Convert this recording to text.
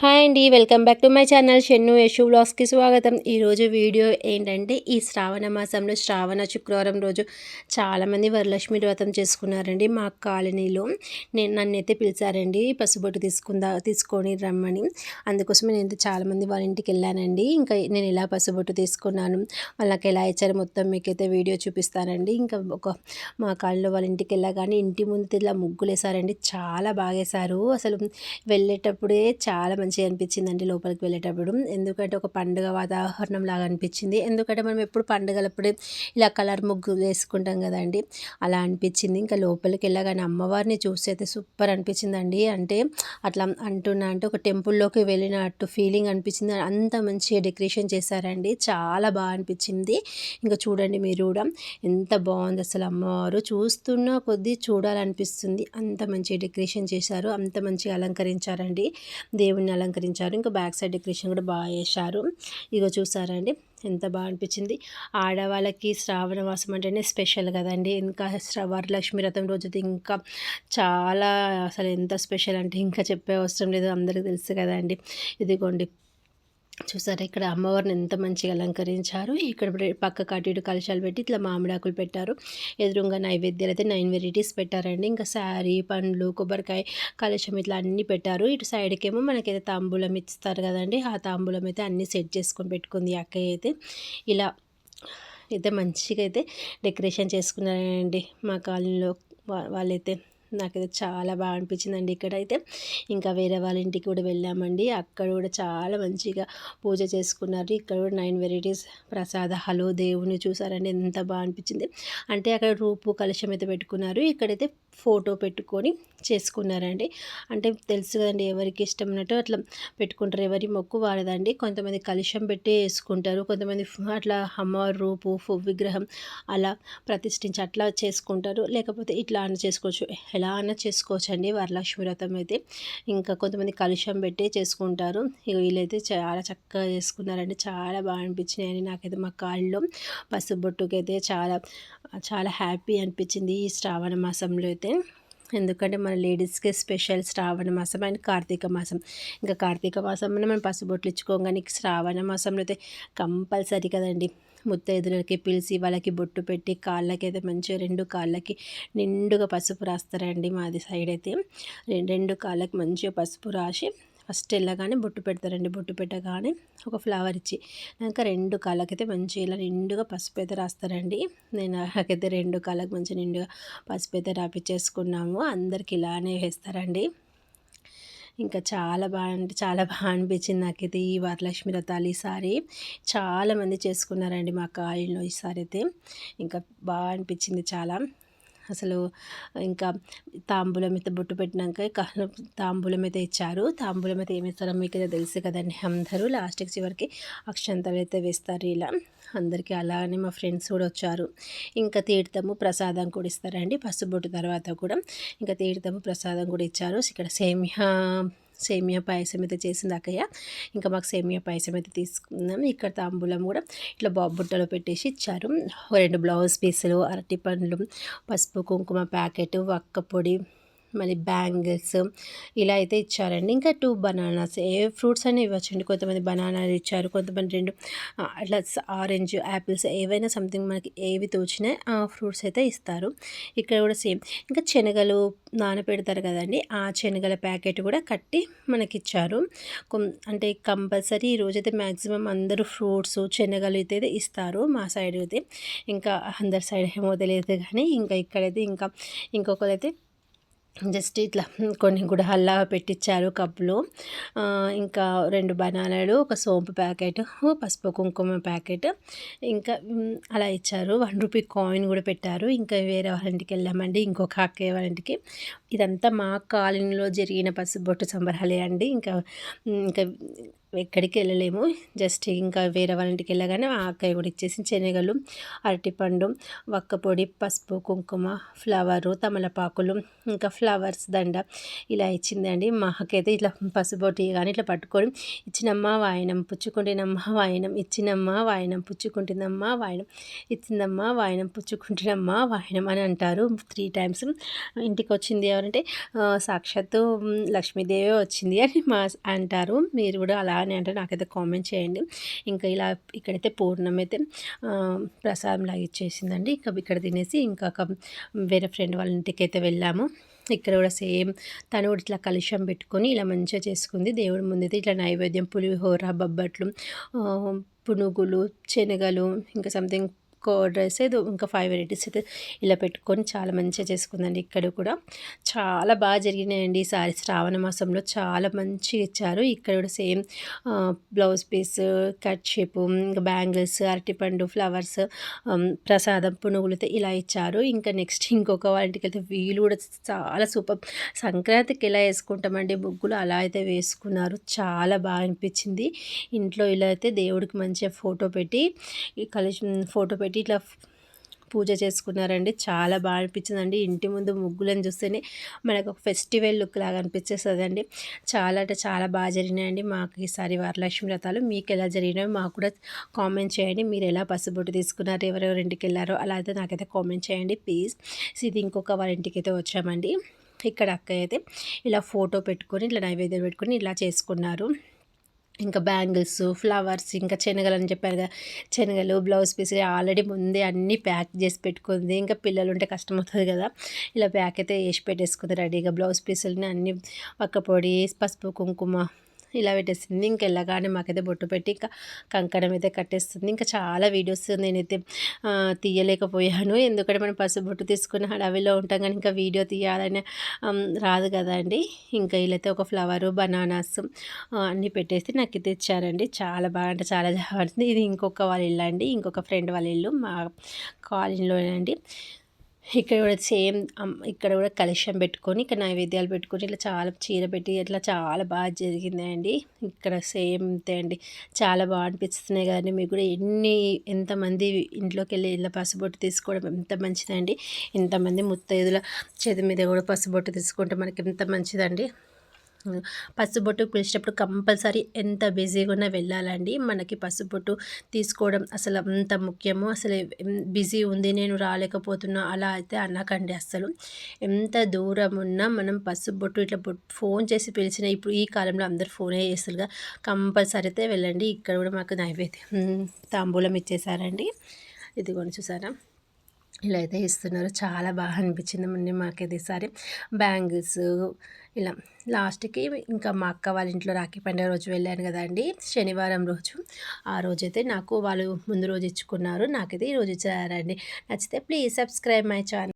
Hi అండి welcome back to my channel Shennu Yashu బ్లాగ్స్కి స్వాగతం. ఈరోజు వీడియో ఏంటంటే ఈ శ్రావణ మాసంలో శ్రావణ శుక్రవారం రోజు చాలామంది వరలక్ష్మి వ్రతం చేసుకున్నారండి మా కాలనీలో. నేను నన్ను అయితే పిలిచారండి పసుబొట్టు తీసుకుందా తీసుకొని రమ్మని. అందుకోసమే నేను చాలామంది వాళ్ళ ఇంటికి వెళ్ళానండి. ఇంకా నేను ఎలా పసుబొట్టు తీసుకున్నాను వాళ్ళకి ఎలా ఇచ్చారు మొత్తం మీకైతే వీడియో చూపిస్తానండి. ఇంకా ఒక మా కాలనీలో వాళ్ళ ఇంటికి వెళ్ళగానే ఇంటి ముందు ఇలా ముగ్గులు వేసారండి చాలా బాగా వేశారు అసలు వెళ్ళేటప్పుడే చాలా మంచి మంచిగా అనిపించిందండి లోపలికి వెళ్ళేటప్పుడు. ఎందుకంటే ఒక పండుగ వాతావరణం లాగా అనిపించింది. ఎందుకంటే మనం ఎప్పుడు పండుగలప్పుడే ఇలా కలర్ ముగ్గు వేసుకుంటాం కదండి. అలా అనిపించింది. ఇంకా లోపలికి వెళ్ళగానే అమ్మవారిని చూస్తే అయితే సూపర్ అనిపించిందండి. అంటే అట్లా అంటున్నా అంటే ఒక టెంపుల్లోకి వెళ్ళినట్టు ఫీలింగ్ అనిపించింది. అంత మంచిగా డెకరేషన్ చేశారండి. చాలా బాగా అనిపించింది. ఇంకా చూడండి మీరు కూడా. ఎంత బాగుంది అసలు అమ్మవారు. చూస్తున్న కొద్దీ చూడాలనిపిస్తుంది. అంత మంచి డెకరేషన్ చేశారు. అంత మంచిగా అలంకరించారండి. దేవుని అలంకరించారు. ఇంకా బ్యాక్ సైడ్ డెకరేషన్ కూడా బాగా చేశారు. ఇగో చూసారండి ఎంత బాగా అనిపించింది. ఆడవాళ్ళకి శ్రావణ మాసం అంటేనే స్పెషల్ కదండి. ఇంకా వరలక్ష్మి రథం రోజు ఇంకా చాలా అసలు ఎంత స్పెషల్ అంటే ఇంకా చెప్పే అవసరం లేదు. అందరికీ తెలుసు కదండి. ఇదిగోండి చూసారా ఇక్కడ అమ్మవారిని ఎంత మంచిగా అలంకరించారు. ఇక్కడ పక్క అటు ఇటు కలశాలు పెట్టి ఇట్లా మామిడాకులు పెట్టారు. ఎదురుగా నైవేద్యాలు అయితే నైన్ వెరైటీస్ పెట్టారండి. ఇంకా శారీ పండ్లు కొబ్బరికాయ కలశం ఇట్లా అన్నీ పెట్టారు. ఇటు సైడ్కేమో ఏమో మనకైతే తాంబూలం ఇస్తారు కదండి. ఆ తాంబూలం అయితే అన్నీ సెట్ చేసుకొని పెట్టుకుంది అక్కయ్య అయితే. ఇలా అయితే మంచిగా అయితే డెకరేషన్ చేసుకున్నారండి మా కాలనీలో వాళ్ళైతే. నాకైతే చాలా బాగా అనిపించిందండి ఇక్కడైతే. ఇంకా వేరే వాళ్ళ ఇంటికి కూడా వెళ్ళామండి. అక్కడ కూడా చాలా మంచిగా పూజ చేసుకున్నారు. ఇక్కడ కూడా నైన్ వెరైటీస్ ప్రసాదాలు దేవుని చూసారండి. ఎంత బాగా అనిపించింది. అంటే అక్కడ రూపు కలశం అయితే పెట్టుకున్నారు. ఇక్కడైతే ఫోటో పెట్టుకొని చేసుకున్నారండి. అంటే తెలుసు కదండి ఎవరికి ఇష్టం ఉన్నట్టు అట్లా పెట్టుకుంటారు. ఎవరి మొక్కు వాడదండి. కొంతమంది కలుషం పెట్టి వేసుకుంటారు. కొంతమంది అట్లా అమ్మవారి రూపు విగ్రహం అలా ప్రతిష్ఠించి అట్లా చేసుకుంటారు. లేకపోతే ఇట్లా అన్న చేసుకోవచ్చు. ఎలా అన్న చేసుకోవచ్చు అండి వరలక్ష్మి వ్రతం అయితే. ఇంకా కొంతమంది కలుషం పెట్టి చేసుకుంటారు. ఇక వీళ్ళైతే చాలా చక్కగా చేసుకున్నారండి. చాలా బాగా అనిపించినాయండి. నాకైతే మా కాళ్ళలో పసుపు బొట్టుకైతే చాలా చాలా హ్యాపీ అనిపించింది ఈ శ్రావణ మాసంలో అయితే ఎందుకంటే మన లేడీస్కి స్పెషల్ శ్రావణ మాసం అండ్ కార్తీక మాసం. ఇంకా కార్తీక మాసంలో మనం పసుబొట్లు ఇచ్చుకోగానే శ్రావణ మాసంలో అయితే కంపల్సరీ కదండి. ముత్తైదులకి పిలిచి వాళ్ళకి బొట్టు పెట్టి కాళ్ళకి అయితే మంచిగా రెండు కాళ్ళకి నిండుగా పసుపు రాస్తారండి మాది సైడ్ అయితే. రెండు కాళ్ళకి మంచిగా పసుపు రాసి ఫస్ట్ వెళ్ళగానే బొట్టు పెడతారండి బొట్టు పెట్టగానే ఒక ఫ్లవర్ ఇచ్చి. ఇంకా రెండు కాళ్ళకైతే మంచి ఇలా నిండుగా పసుపు అయితే రాస్తారండి. నేను నాకైతే రెండు కాళ్ళకి మంచి నిండుగా పసుపు అయితే రాపిచ్చేసుకున్నాము. అందరికి ఇలానే వేస్తారండి. ఇంకా చాలా బాగా అంటే చాలా బాగా అనిపించింది నాకైతే ఈ వరలక్ష్మి రథాలు ఈసారి చాలామంది చేసుకున్నారండి మా కాలంలో ఈసారి అయితే. ఇంకా బాగా అనిపించింది చాలా. అసలు ఇంకా తాంబూలం అయితే బొట్టు పెట్టినాక తాంబూలం అయితే ఇచ్చారు. తాంబూలం అయితే ఏమి ఇస్తారో మీకు తెలుసు కదండి అందరూ. లాస్ట్కి చివరికి అక్షంతలు అయితే వేస్తారు ఇలా. అందరికీ అలానే మా ఫ్రెండ్స్ కూడా వచ్చారు. ఇంకా తీర్థము ప్రసాదం కూడా ఇస్తారండి. పసుబొట్టు తర్వాత కూడా ఇంకా తీర్థము ప్రసాదం కూడా ఇచ్చారు. ఇక్కడ సేమియా సేమియా పాయసం అయితే చేసింది అక్కయ్య. ఇంకా మాకు సేమియా పాయసం అయితే తీసుకున్నాం ఇక్కడ తాంబూలం కూడా ఇట్లా బాబు బుట్టలో పెట్టేసి ఇచ్చారు. రెండు బ్లౌజ్ పీసులు అరటి పండ్లు పసుపు కుంకుమ ప్యాకెట్ వక్క పొడి మళ్ళీ బ్యాంగిల్స్ ఇలా అయితే ఇచ్చారండి. ఇంకా టూ బనానాస్ ఏ ఫ్రూట్స్ అని ఇవ్వచ్చండి. కొంతమంది బనానాలు ఇచ్చారు కొంతమంది రెండు అట్లా ఆరెంజ్ యాపిల్స్ ఏవైనా సంథింగ్ మనకి ఏవి తోచినా ఆ ఫ్రూట్స్ అయితే ఇస్తారు. ఇక్కడ కూడా సేమ్. ఇంకా శనగలు నానపెడతారు కదండి ఆ శనగల ప్యాకెట్ కూడా కట్టి మనకి ఇచ్చారు అంటే కంపల్సరీ ఈరోజైతే మ్యాక్సిమం అందరూ ఫ్రూట్స్ శనగలు అయితే ఇస్తారు మా సైడ్ అయితే. ఇంకా అందరి సైడ్ ఏమో తెలియదు కానీ ఇంకా ఇక్కడైతే ఇంకా ఇంకొకరైతే జస్ట్ ఇట్లా కొన్ని కూడా హల్లా పెట్టించారు కప్పులు ఇంకా రెండు బనానాలు ఒక సోంపు ప్యాకెట్ పసుపు కుంకుమ ప్యాకెట్. ఇంకా అలా ఇచ్చారు. వన్ రూపీ కాయిన్ కూడా పెట్టారు. ఇంకా వేరే వాళ్ళ ఇంటికి వెళ్ళామండి. ఇంకొక అక్కయ్య వాళ్ళ ఇంటికి. ఇదంతా మా కాలనీలో జరిగిన పసుబొట్టు సంబరాలే అండి. ఇంకా ఇంకా ఎక్కడికి వెళ్ళలేము. జస్ట్ ఇంకా వేరే వాళ్ళ ఇంటికి వెళ్ళగానే ఆ అక్కయ్య కూడా ఇచ్చేసి శనగలు అరటిపండు వక్కపొడి పసుపు కుంకుమ ఫ్లవరు తమలపాకులు ఇంకా ఫ్లవర్స్ దండ ఇలా ఇచ్చిందండి. మా ఇట్లా పసుపొటి కానీ ఇట్లా పట్టుకొని ఇచ్చినమ్మ వాయనం పుచ్చుకుంటేనమ్మ వాయనం ఇచ్చినమ్మ వాయనం పుచ్చుకుంటుందమ్మ వాయనం ఇచ్చిందమ్మ వాయనం పుచ్చుకుంటున్నమ్మ వాయనం అని అంటారు. త్రీ టైమ్స్ ఇంటికి వచ్చింది ఎవరంటే సాక్షాత్తు లక్ష్మీదేవి వచ్చింది అని మా అంటారు. మీరు కూడా అలా అని అంటే నాకైతే కామెంట్ చేయండి. ఇంకా ఇలా ఇక్కడైతే పూర్ణం అయితే ప్రసాదం లాగా ఇచ్చేసిందండి. ఇంకా ఇక్కడ తినేసి ఇంకా వేరే ఫ్రెండ్ వాళ్ళ ఇంటికి అయితే వెళ్ళాము. ఇక్కడ కూడా సేమ్ తను కూడా ఇట్లా కలుషం పెట్టుకొని ఇలా మంచిగా చేసుకుంది. దేవుడి ముందైతే ఇట్లా నైవేద్యం పులిహోర బొబ్బట్లు పునుగులు శనగలు ఇంకా సంథింగ్ కర్డ్ డ్రెస్ ఏదో ఇంకా ఫైవ్ వెరైటీస్ అయితే ఇలా పెట్టుకొని చాలా మంచిగా చేసుకుందండి ఇక్కడ కూడా. చాలా బాగా జరిగినాయండి ఈసారి శ్రావణ మాసంలో చాలా మంచిగా ఇచ్చారు. ఇక్కడ కూడా same blouse piece cut shape ఇంకా బ్యాంగిల్స్ అరటిపండు ఫ్లవర్స్ ప్రసాదం పునుగులతో ఇలా ఇచ్చారు. ఇంకా నెక్స్ట్ ఇంకొక వాళ్ళకి అయితే వీలు కూడా చాలా సూపర్ సంక్రాంతికి ఎలా వేసుకుంటామండి? ముగ్గులు అలా అయితే వేసుకున్నారు. చాలా బాగా అనిపించింది. ఇంట్లో ఇలా అయితే దేవుడికి మంచిగా ఫోటో పెట్టి కలిసి ఫోటో పెట్టి పెట్టి ఇట్లా పూజ చేసుకున్నారండి. చాలా బాగా అనిపించిందండి. ఇంటి ముందు ముగ్గులను చూస్తేనే మనకు ఒక ఫెస్టివల్ లుక్ లాగా అనిపించేస్తుందండి. అండి చాలా అంటే చాలా బాగా జరిగినాయండి. మాకు ఈసారి వరలక్ష్మి వ్రతాలు. మీకు ఎలా జరిగినాయో మాకు కూడా కామెంట్ చేయండి. మీరు ఎలా పసుబొట్టు తీసుకున్నారు ఎవరెవరి ఇంటికి వెళ్ళారో అలా అయితే నాకైతే కామెంట్ చేయండి. ప్లీజ్. ఇది ఇంకొక వారి ఇంటికి అయితే వచ్చామండి. ఇక్కడ అక్క అయితే ఇలా ఫోటో పెట్టుకొని ఇట్లా నైవేద్యం పెట్టుకొని ఇలా చేసుకున్నారు. ఇంకా బ్యాంగిల్స్ ఫ్లవర్స్ ఇంకా శనగలు అని చెప్పారు కదా. శనగలు బ్లౌజ్ పీస్ ఆల్రెడీ ముందే అన్నీ ప్యాక్ చేసి పెట్టుకుంది. ఇంకా పిల్లలు ఉంటే కష్టం అవుతుంది కదా. ఇలా ప్యాక్ అయితే వేసి పెట్టేసుకుంది రెడీగా. బ్లౌజ్ పీసులని అన్నీ పక్క పొడి పసుపు కుంకుమ ఇలా పెట్టేసింది. ఇంకా వెళ్ళగానే మాకైతే బొట్టు పెట్టి ఇంకా కంకణం అయితే కట్టేస్తుంది. ఇంకా చాలా వీడియోస్ నేనైతే తీయలేకపోయాను. ఎందుకంటే మనం పసుపు బొట్టు తీసుకున్న అడవిలో ఉంటాం కానీ ఇంకా వీడియో తీయాలని రాదు కదా అండి ఇంకా వీళ్ళైతే ఒక ఫ్లవరు బనానాస్ అన్నీ పెట్టేసి నాకు ఇది ఇచ్చారండి. చాలా బాగా అంటే చాలా బాగుంటుంది ఇది ఇంకొక వాళ్ళ ఇల్లు అండి. ఇంకొక ఫ్రెండ్ వాళ్ళ ఇల్లు మా కాలనీలోనండి ఇక్కడ కూడా సేమ్ ఇక్కడ కూడా కలశం పెట్టుకొని ఇక్కడ నైవేద్యాలు పెట్టుకొని ఇట్లా చాలా చీర పెట్టి ఇట్లా చాలా బాగా జరిగింది అండి ఇక్కడ సేమ్ అంతే అండి. చాలా బాగా అనిపిస్తున్నాయి కదండి. మీకు కూడా ఎన్ని ఎంతమంది ఇంట్లోకి వెళ్ళి ఇలా పసుబొట్టు తీసుకోవడం ఎంత మంచిదండి. ఎంతమంది ముత్తైదుల చేతి మీద కూడా పసుబొట్టు తీసుకుంటే మనకి ఎంత మంచిదండి. పసుబొట్టు పిలిచేటప్పుడు కంపల్సరీ ఎంత బిజీగా ఉన్నా వెళ్ళాలండి. మనకి పసుబొట్టు తీసుకోవడం అసలు అంత ముఖ్యము. అసలు బిజీ ఉంది నేను రాలేకపోతున్నా అలా అయితే అనకండి అసలు ఎంత దూరం ఉన్నా మనం పసుబొట్టు ఇట్లా ఫోన్ చేసి పిలిచిన ఇప్పుడు ఈ కాలంలో అందరు ఫోనే చేస్తారుగా. కంపల్సరీ అయితే వెళ్ళండి. ఇక్కడ కూడా మాకు నైవేద్యం తాంబూలం ఇచ్చేసారండి. ఇదిగోని చూసారా? ఇలా అయితే ఇస్తున్నారు. చాలా బాగా అనిపించింది మాకైతే సారి. బ్యాంగిల్స్ ఇలా లాస్ట్కి ఇంకా మా అక్క వాళ్ళ ఇంట్లో రాఖీ పండుగ రోజు వెళ్ళాను కదండి శనివారం రోజు. ఆ రోజైతే నాకు వాళ్ళు ముందు రోజు ఇచ్చుకున్నారు. నాకైతే ఈ రోజు ఇచ్చారండి. నచ్చితే ప్లీజ్ సబ్స్క్రైబ్ మై ఛానల్.